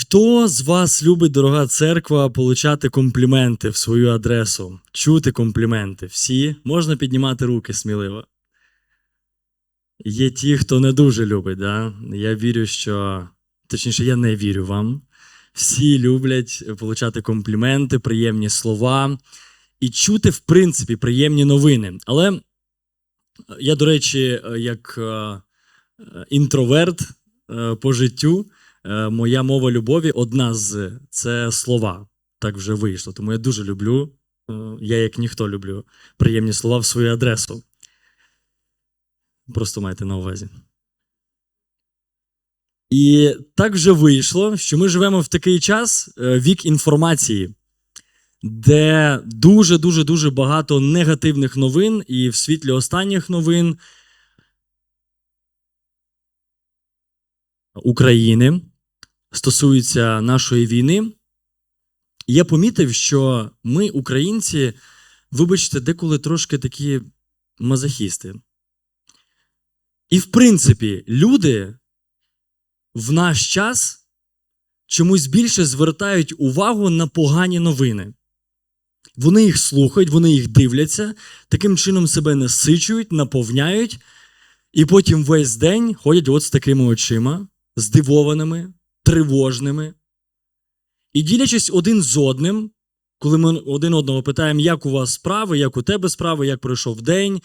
Хто з вас любить, дорога церква, получати компліменти в свою адресу, чути компліменти? Всі? Можна піднімати руки сміливо. Є ті, хто не дуже любить, да? Я вірю, що. Точніше, я не вірю вам. Всі люблять получати компліменти, приємні слова і чути, в принципі, приємні новини. Але я, до речі, як е, е, інтроверт е, по життю, моя мова любові одна з це слова. Так вже вийшло. Тому я дуже люблю, е, я як ніхто люблю приємні слова в свою адресу. Просто майте на увазі. І так вже вийшло, що ми живемо в такий час, е, вік інформації, де дуже дуже дуже багато негативних новин, і в світлі останніх новин України стосуються нашої війни. Я помітив, що ми, українці, вибачте, деколи трошки такі мазохісти. І, в принципі, люди в наш час чомусь більше звертають увагу на погані новини. Вони їх слухають, вони їх дивляться, таким чином себе насичують, наповняють, і потім весь день ходять от з такими очима, здивованими, тривожними. І ділячись один з одним, коли ми один одного питаємо, як у вас справи, як у тебе справи, як пройшов день,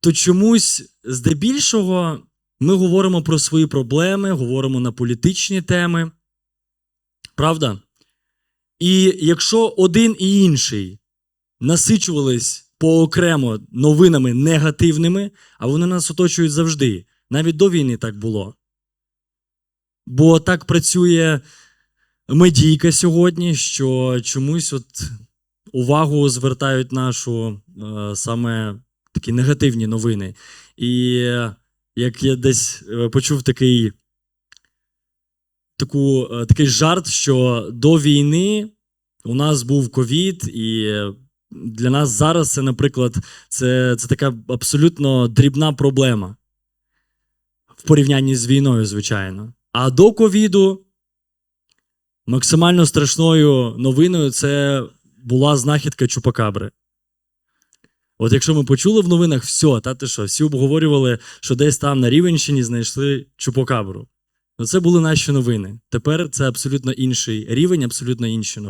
то чомусь здебільшого ми говоримо про свої проблеми, говоримо на політичні теми. Правда? І якщо один і інший насичувались поокремо новинами негативними, а вони нас оточують завжди, навіть до війни так було. Бо так працює медійка сьогодні, що чомусь от увагу звертають нашу е, саме такі негативні новини. І як я десь е, почув такий, таку, е, такий жарт, що до війни у нас був ковід, і для нас зараз це, наприклад, це, це така абсолютно дрібна проблема в порівнянні з війною, звичайно. А до ковіду максимально страшною новиною це була знахідка Чупакабри. От якщо ми почули в новинах все, та ти що, всі обговорювали, що десь там на Рівенщині знайшли Чупакабру. Ну, це були наші новини. Тепер це абсолютно інший рівень, абсолютно інші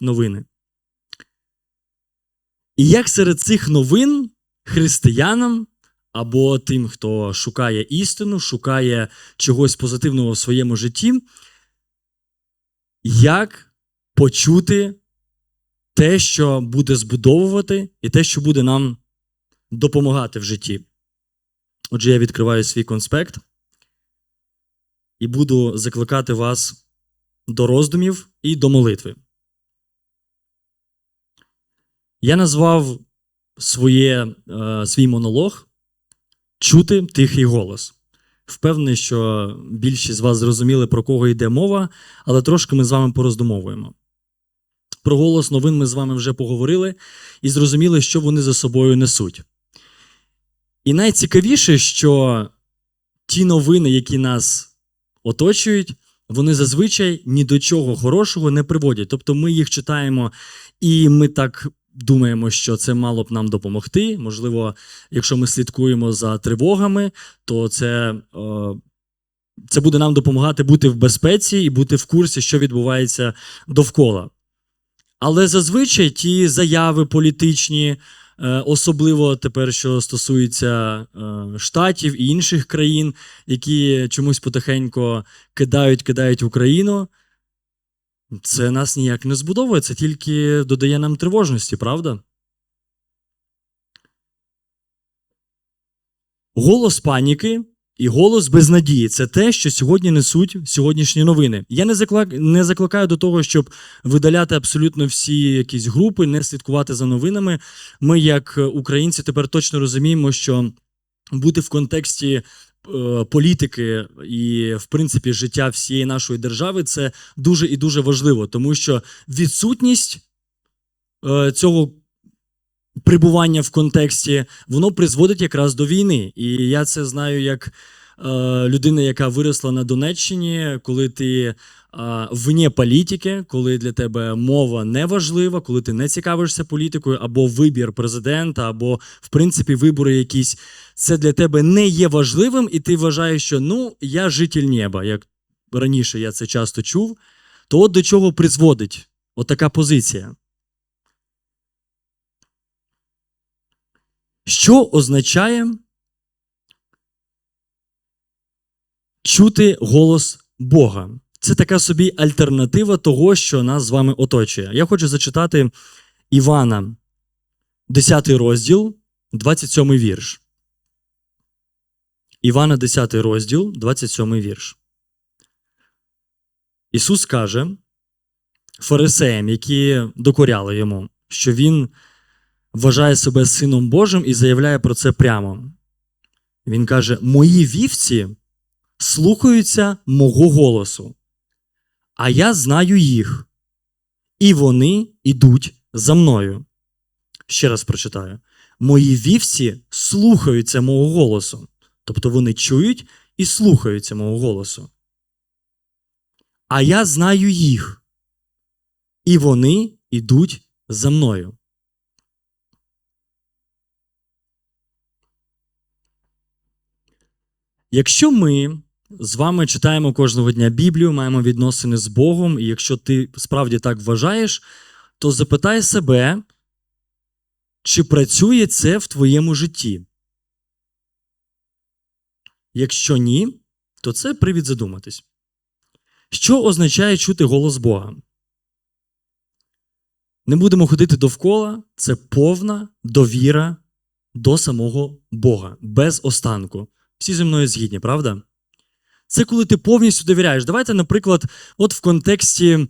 новини. І як серед цих новин християнам або тим, хто шукає істину, шукає чогось позитивного в своєму житті, як почути те, що буде збудовувати, і те, що буде нам допомагати в житті. Отже, я відкриваю свій конспект і буду закликати вас до роздумів і до молитви. Я назвав своє, е, свій монолог Чути тихий голос. Впевнений, що більшість з вас зрозуміли, про кого йде мова, але трошки ми з вами пороздумовуємо. Про голос новин ми з вами вже поговорили і зрозуміли, що вони за собою несуть. І найцікавіше, що ті новини, які нас оточують, вони зазвичай ні до чого хорошого не приводять. Тобто ми їх читаємо, і ми так думаємо, що це мало б нам допомогти. Можливо, якщо ми слідкуємо за тривогами, то це, е, це буде нам допомагати бути в безпеці і бути в курсі, що відбувається довкола. Але зазвичай ті заяви політичні, е, особливо тепер, що стосується е, штатів і інших країн, які чомусь потихеньку кидають, кидають Україну, це нас ніяк не збудовує, це тільки додає нам тривожності, правда? Голос паніки і голос безнадії це те, що сьогодні несуть сьогоднішні новини. Я не заклик... не закликаю до того, щоб видаляти абсолютно всі якісь групи, не слідкувати за новинами. Ми, як українці, тепер точно розуміємо, що бути в контексті е, політики і, в принципі, життя всієї нашої держави це дуже і дуже важливо, тому що відсутність е, цього прибування в контексті, воно призводить якраз до війни. І я це знаю як е, людина, яка виросла на Донеччині, коли ти. Вне політики, коли для тебе мова не важлива, коли ти не цікавишся політикою, або вибір президента, або, в принципі, вибори якісь, це для тебе не є важливим, і ти вважаєш, що ну, я житель неба, як раніше я це часто чув, то от до чого призводить отака позиція. Що означає чути голос Бога? Це така собі альтернатива того, що нас з вами оточує. Я хочу зачитати Івана, 10 розділ, 27 вірш. Івана, 10 розділ, 27 вірш. Ісус каже фарисеям, які докоряли йому, що Він вважає себе Сином Божим і заявляє про це прямо. Він каже: Мої вівці слухаються мого голосу, а я знаю їх, і вони йдуть за мною. Ще раз прочитаю: Мої вівці слухаються мого голосу. Тобто вони чують і слухаються мого голосу. А я знаю їх, і вони йдуть за мною. Якщо ми з вами читаємо кожного дня Біблію, маємо відносини з Богом, і якщо ти справді так вважаєш, то запитай себе, чи працює це в твоєму житті. Якщо ні, то це привід задуматись. Що означає чути голос Бога? Не будемо ходити довкола, це повна довіра до самого Бога, без останку. Всі зі мною згідні, правда? Це коли ти повністю довіряєш. Давайте, наприклад, от в контексті,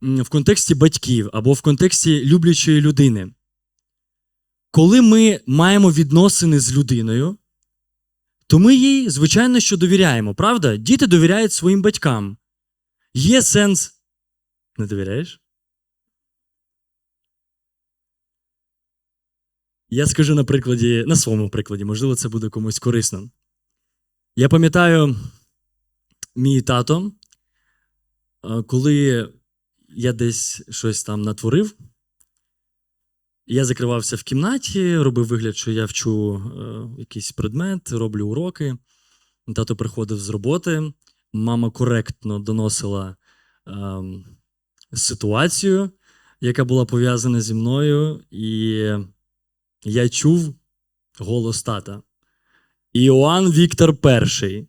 в контексті батьків або в контексті люблячої людини. Коли ми маємо відносини з людиною, то ми їй, звичайно, що довіряємо, правда? Діти довіряють своїм батькам. Є сенс. Не довіряєш? Я скажу на прикладі, на своєму прикладі, можливо, це буде комусь корисно. Я пам'ятаю, мій тато, е, коли я десь щось там натворив, я закривався в кімнаті, робив вигляд, що я вчу е, якийсь предмет, роблю уроки. Тато приходив з роботи, мама коректно доносила ем, ситуацію, яка була пов'язана зі мною, і я чув голос тата. Іоанн Віктор І.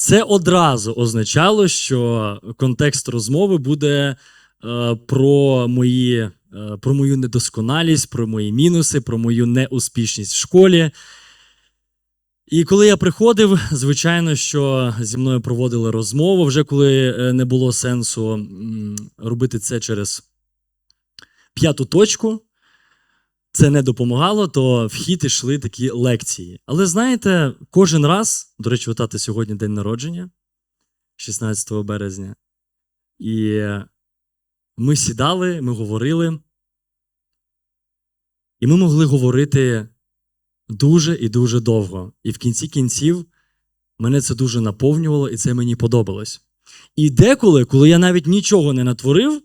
Це одразу означало, що контекст розмови буде е, про, мої, е, про мою недосконалість, про мої мінуси, про мою неуспішність в школі. І коли я приходив, звичайно, що зі мною проводили розмову, вже коли е, не було сенсу робити це через п'яту точку. Це не допомагало, то в хід ішли такі лекції. Але знаєте, кожен раз, до речі, у тата сьогодні день народження, 16 березня, і ми сідали, ми говорили, і ми могли говорити дуже і дуже довго. І в кінці кінців мене це дуже наповнювало, і це мені подобалось. І деколи, коли я навіть нічого не натворив,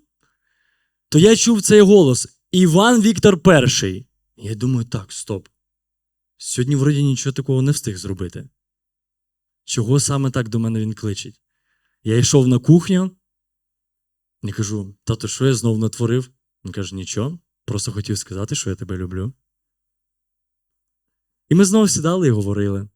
то я чув цей голос Іван Віктор І. Я думаю, так, стоп. Сьогодні, вроді, нічого такого не встиг зробити. Чого саме так до мене він кличить? Я йшов на кухню і кажу: тато, що я знов натворив? Він каже, нічого, просто хотів сказати, що я тебе люблю. І ми знову сідали і говорили: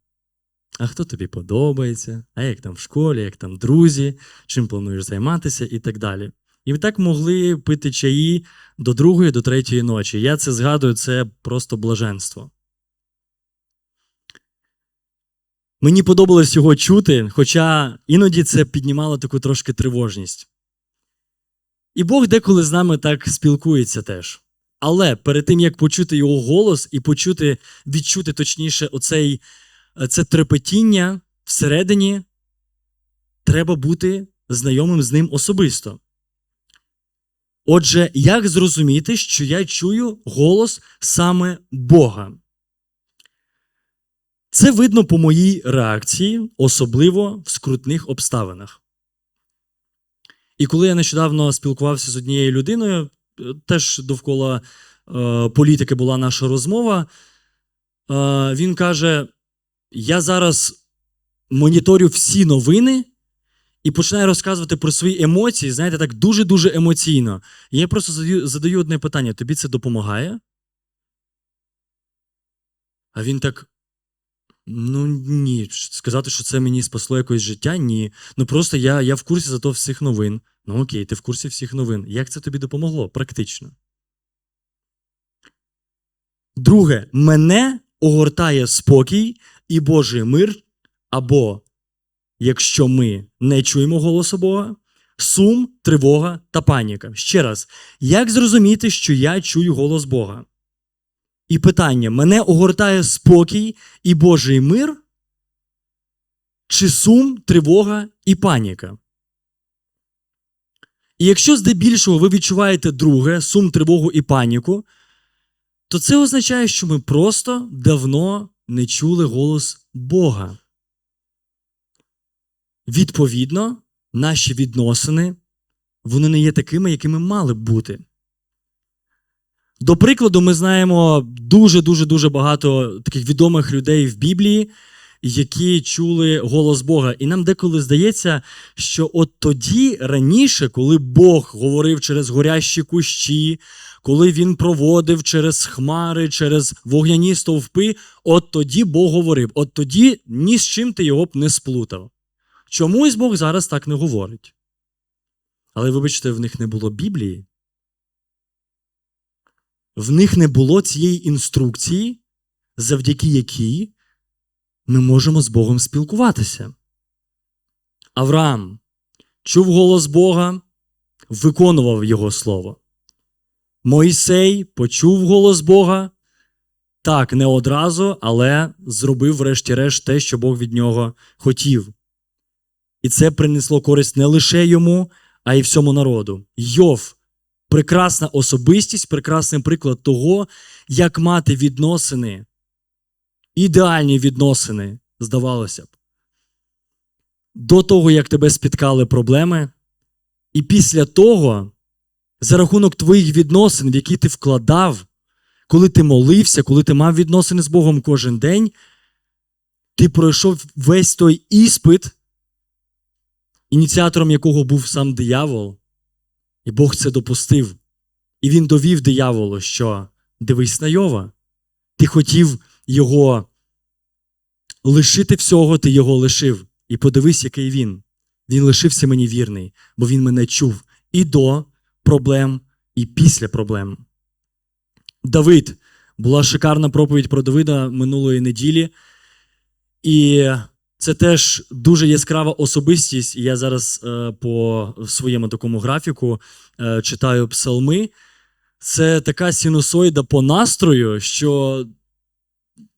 а хто тобі подобається, а як там в школі, як там друзі, чим плануєш займатися і так далі. І так могли пити чаї до другої, до третьої ночі. Я це згадую, це просто блаженство. Мені подобалось його чути, хоча іноді це піднімало таку трошки тривожність. І Бог деколи з нами так спілкується теж. Але перед тим, як почути його голос і почути, відчути точніше, оцей, це трепетіння всередині, треба бути знайомим з ним особисто. Отже, як зрозуміти, що я чую голос саме Бога? Це видно по моїй реакції, особливо в скрутних обставинах. І коли я нещодавно спілкувався з однією людиною, е, теж довкола е, політики була наша розмова, е, він каже: Я зараз моніторю всі новини і починаю розказувати про свої емоції, знаєте, так дуже-дуже емоційно. І я просто задаю, задаю одне питання: тобі це допомагає? А він так. Ну ні, сказати, що це мені спасло якось життя, ні. Ну просто я, я в курсі зато всіх новин. Ну окей, ти в курсі всіх новин. Як це тобі допомогло? Практично. Друге, мене огортає спокій і Божий мир, або, якщо ми не чуємо голосу Бога, сум, тривога та паніка. Ще раз, як зрозуміти, що я чую голос Бога? І питання: мене огортає спокій і Божий мир? Чи сум, тривога і паніка? І якщо здебільшого ви відчуваєте друге, сум, тривогу і паніку, то це означає, що ми просто давно не чули голос Бога. Відповідно, наші відносини вони не є такими, якими мали б бути. До прикладу, ми знаємо дуже-дуже дуже багато таких відомих людей в Біблії, які чули голос Бога. І нам деколи здається, що от тоді раніше, коли Бог говорив через горящі кущі, коли він проводив через хмари, через вогняні стовпи, от тоді Бог говорив, от тоді ні з чим ти його б не сплутав. Чомусь Бог зараз так не говорить. Але, вибачте, в них не було Біблії. В них не було цієї інструкції, завдяки якій ми можемо з Богом спілкуватися. Авраам чув голос Бога, виконував Його слово. Мойсей почув голос Бога. Так, не одразу, але зробив, врешті-решт, те, що Бог від нього хотів. І це принесло користь не лише йому, а й всьому народу. Йов прекрасна особистість, прекрасний приклад того, як мати відносини, ідеальні відносини, здавалося б. До того, як тебе спіткали проблеми, і після того, за рахунок твоїх відносин, в які ти вкладав, коли ти молився, коли ти мав відносини з Богом кожен день, ти пройшов весь той іспит, ініціатором якого був сам диявол, і Бог це допустив. І він довів дияволу, що дивись на Йова. Ти хотів його лишити всього, ти його лишив. І подивись, який він. Він лишився мені вірний, бо він мене чув і до проблем, і після проблем. Давид була шикарна проповідь про Давида минулої неділі. І це теж дуже яскрава особистість. Я зараз е, по своєму такому графіку е, читаю псалми. Це така синусоїда по настрою, що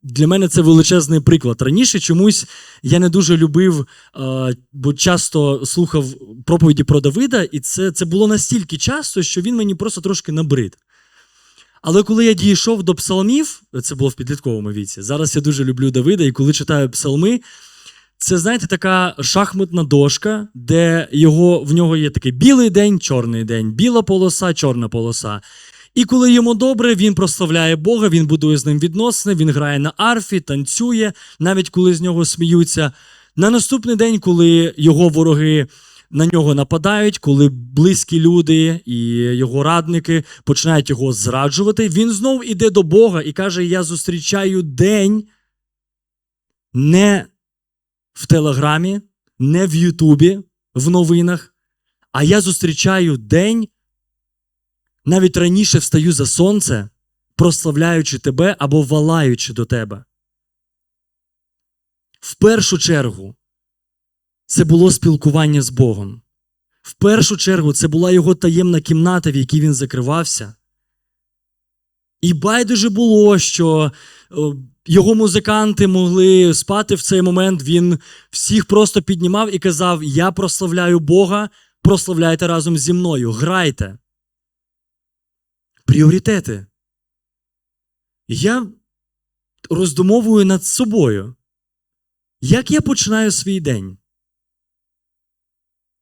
для мене це величезний приклад. Раніше чомусь я не дуже любив, е, бо часто слухав проповіді про Давида, і це, це було настільки часто, що він мені просто трошки набрид. Але коли я дійшов до псалмів, це було в підлітковому віці. Зараз я дуже люблю Давида, і коли читаю псалми, це, знаєте, така шахматна дошка, де його, в нього є такий білий день, чорний день, біла полоса, чорна полоса. І коли йому добре, він прославляє Бога, він будує з ним відносини, він грає на арфі, танцює, навіть коли з нього сміються. На наступний день, коли його вороги на нього нападають, коли близькі люди і його радники починають його зраджувати, він знов іде до Бога і каже: Я зустрічаю день не в Телеграмі, не в Ютубі, в новинах, а я зустрічаю день, навіть раніше встаю за сонце, прославляючи тебе або валаючи до тебе. В першу чергу це було спілкування з Богом. В першу чергу це була його таємна кімната, в якій він закривався. І байдуже було, що його музиканти могли спати в цей момент. Він всіх просто піднімав і казав: Я прославляю Бога, прославляйте разом зі мною, грайте. Пріоритети. Я роздумовую над собою. Як я починаю свій день?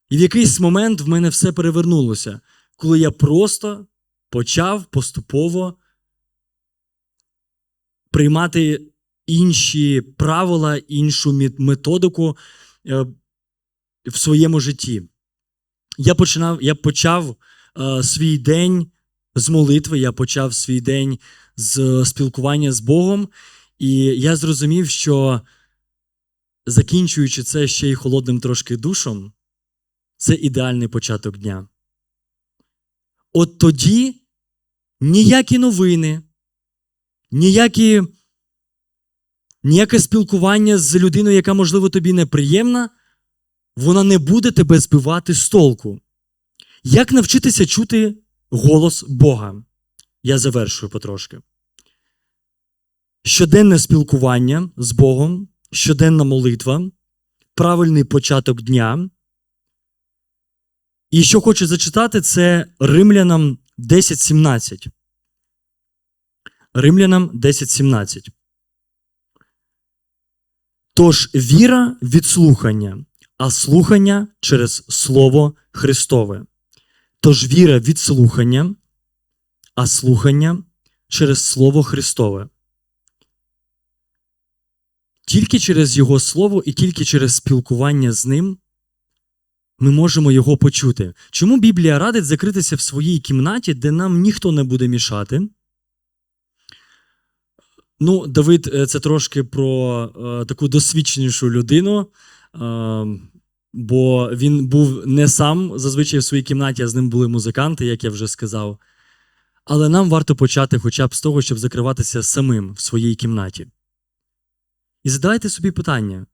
І в якийсь момент в мене все перевернулося, коли я просто почав поступово приймати інші правила, іншу методику е, в своєму житті. Я починав, я почав е, свій день з молитви, я почав свій день з спілкування з Богом, і я зрозумів, що закінчуючи це ще й холодним трошки душом, це ідеальний початок дня. От тоді ніякі новини, ніякі, ніяке спілкування з людиною, яка, можливо, тобі неприємна, вона не буде тебе збивати з толку. Як навчитися чути голос Бога? Я завершую потрошки. Щоденне спілкування з Богом, щоденна молитва, правильний початок дня. І що хочу зачитати, це Римлянам 10.17. Римлянам 10.17. Тож віра від слухання, а слухання через Слово Христове. Тож віра від слухання, а слухання через Слово Христове. Тільки через Його Слово і тільки через спілкування з Ним ми можемо його почути. Чому Біблія радить закритися в своїй кімнаті, де нам ніхто не буде мішати? Ну, Давид, е, це трошки про е, таку досвідченішу людину, е, бо він був не сам зазвичай в своїй кімнаті, а з ним були музиканти, як я вже сказав. Але нам варто почати хоча б з того, щоб закриватися самим в своїй кімнаті. І задайте собі питання: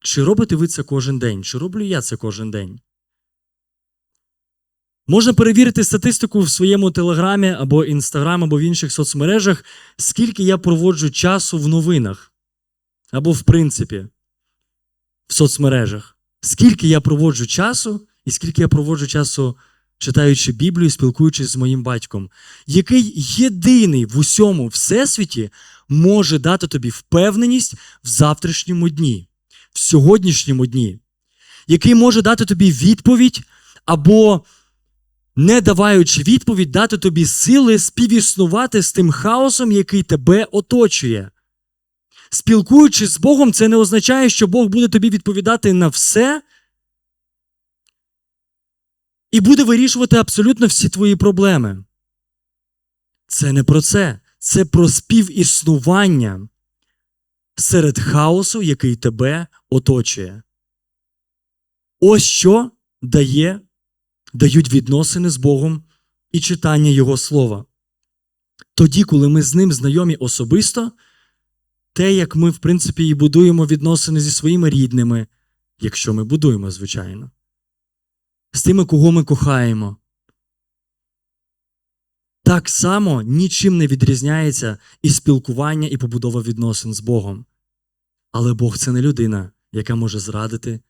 чи робите ви це кожен день? Чи роблю я це кожен день? Можна перевірити статистику в своєму телеграмі або інстаграм, або в інших соцмережах, скільки я проводжу часу в новинах, або, в принципі, в соцмережах. Скільки я проводжу часу, і скільки я проводжу часу, читаючи Біблію, спілкуючись з моїм батьком, який єдиний в усьому всесвіті може дати тобі впевненість в завтрашньому дні, в сьогоднішньому дні, який може дати тобі відповідь або не даваючи відповідь, дати тобі сили співіснувати з тим хаосом, який тебе оточує. Спілкуючись з Богом, це не означає, що Бог буде тобі відповідати на все і буде вирішувати абсолютно всі твої проблеми. Це не про це. Це про співіснування серед хаосу, який тебе оточує. Ось що дає дають відносини з Богом і читання Його слова. Тоді, коли ми з ним знайомі особисто, те, як ми, в принципі, і будуємо відносини зі своїми рідними, якщо ми будуємо, звичайно, з тими, кого ми кохаємо. Так само нічим не відрізняється і спілкування, і побудова відносин з Богом. Але Бог це не людина, яка може зрадити,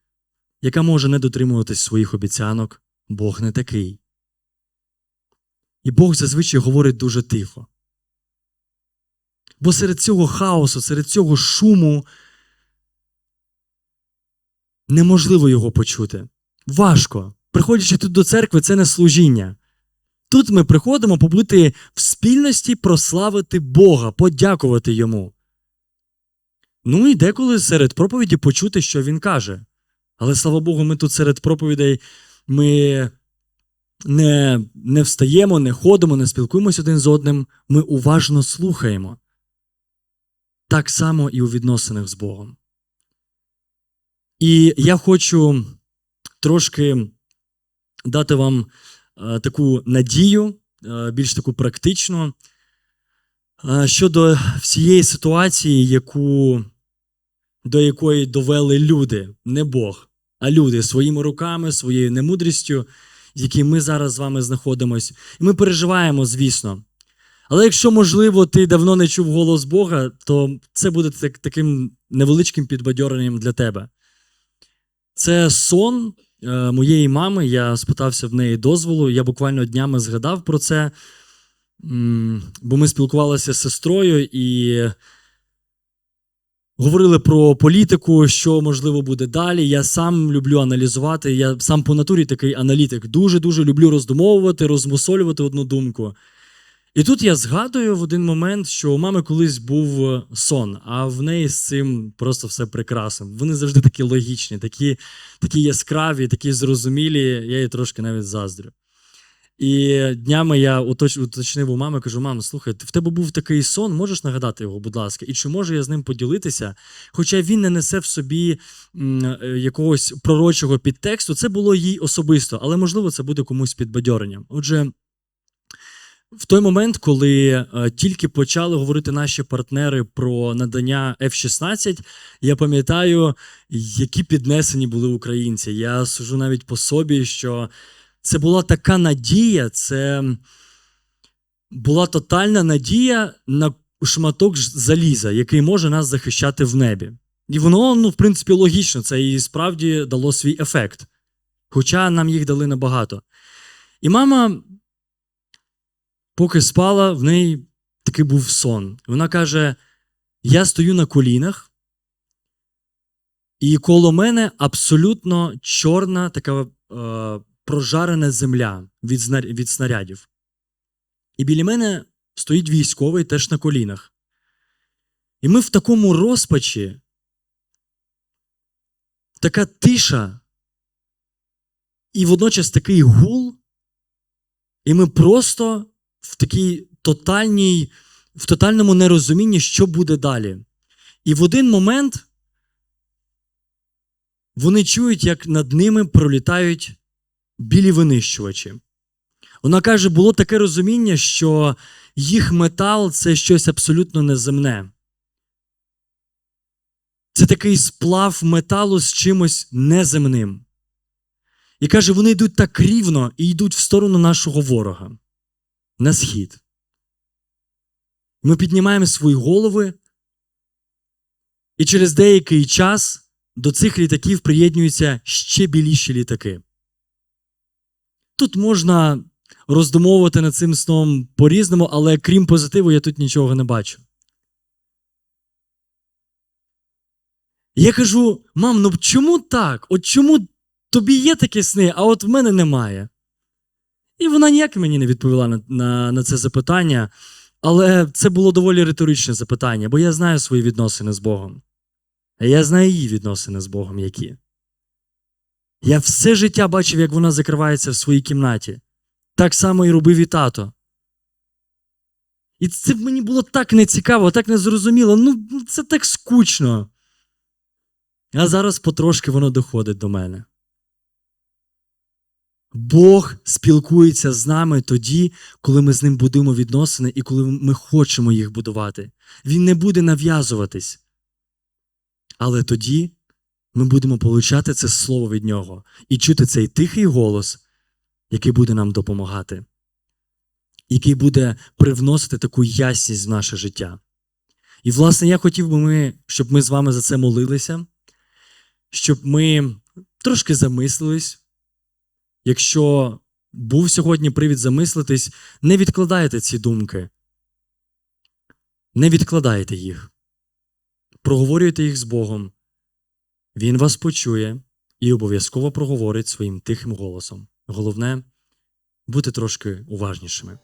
яка може не дотримуватись своїх обіцянок, Бог не такий. І Бог зазвичай говорить дуже тихо. Бо серед цього хаосу, серед цього шуму неможливо його почути. Важко. Приходячи тут до церкви, це не служіння. Тут ми приходимо побути в спільності, прославити Бога, подякувати йому. Ну і деколи серед проповіді почути, що він каже. Але слава Богу, ми тут серед проповідей ми не, не встаємо, не ходимо, не спілкуємося один з одним, ми уважно слухаємо. Так само і у відносинах з Богом. І я хочу трошки дати вам е, таку надію, е, більш таку практичну, е, щодо всієї ситуації, яку, до якої довели люди, не Бог а люди своїми руками, своєю немудрістю, в якій ми зараз з вами знаходимося. І ми переживаємо, звісно. Але якщо, можливо, ти давно не чув голос Бога, то це буде так, таким невеличким підбадьоренням для тебе. Це сон е, моєї мами. Я спитався в неї дозволу. Я буквально днями згадав про це, бо ми спілкувалися з сестрою, і Говорили про політику, що можливо буде далі. Я сам люблю аналізувати. Я сам по натурі такий аналітик. Дуже дуже люблю роздумовувати, розмусолювати одну думку. І тут я згадую в один момент, що у мами колись був е, сон, а в неї з цим просто все прекрасно. Вони завжди такі логічні, такі, такі яскраві, такі зрозумілі. Я їй трошки навіть заздрю. І днями я уточнив у мами, кажу: мам, слухай, в тебе був такий сон, можеш нагадати його, будь ласка, і чи можу я з ним поділитися? Хоча він не несе в собі е, якогось пророчого підтексту, це було їй особисто, але можливо це буде комусь підбадьоренням. Отже, в той момент, коли е, тільки почали говорити наші партнери про надання F-16, я пам'ятаю, які піднесені були українці. Я сужу навіть по собі, що це була така надія, це була тотальна надія на шматок заліза, який може нас захищати в небі. І воно, ну, в принципі, логічно, це і справді дало свій ефект. Хоча нам їх дали набагато. І мама, поки спала, в неї такий був сон. Вона каже: Я стою на колінах, і коло мене абсолютно чорна така е, прожарена земля від, від снарядів. І біля мене стоїть військовий теж на колінах. І ми в такому розпачі, така тиша, і водночас такий гул, і ми просто в такій тотальній, в тотальному нерозумінні, що буде далі. І в один момент вони чують, як над ними пролітають білі винищувачі. Вона каже, було таке розуміння, що їх метал це щось абсолютно неземне. Це такий сплав металу з чимось неземним. І каже, вони йдуть так рівно і йдуть в сторону нашого ворога на схід. Ми піднімаємо свої голови, і через деякий час до цих літаків приєднуються ще біліші літаки. Тут можна роздумовувати над цим сном по-різному, але крім позитиву, я тут нічого не бачу. Я кажу: мам, ну чому так? От чому тобі є такі сни, а от в мене немає? І вона ніяк мені не відповіла на, на, на це запитання, але це було доволі риторичне запитання, бо я знаю свої відносини з Богом. Я знаю її відносини з Богом які. Я все життя бачив, як вона закривається в своїй кімнаті. Так само і робив і тато. І це мені було так нецікаво, так незрозуміло. Ну, це так скучно. А зараз потрошки воно доходить до мене. Бог спілкується з нами тоді, коли ми з ним будуємо відносини і коли ми хочемо їх будувати. Він не буде нав'язуватись. Але тоді ми будемо получати це слово від нього і чути цей тихий голос, який буде нам допомагати, який буде привносити таку ясність в наше життя. І, власне, я хотів би, ми, щоб ми з вами за це молилися, щоб ми трошки замислились. Якщо був сьогодні привід замислитись, не відкладайте ці думки. Не відкладайте їх. Проговорюйте їх з Богом. Він вас почує і обов'язково проговорить своїм тихим голосом. Головне бути трошки уважнішими.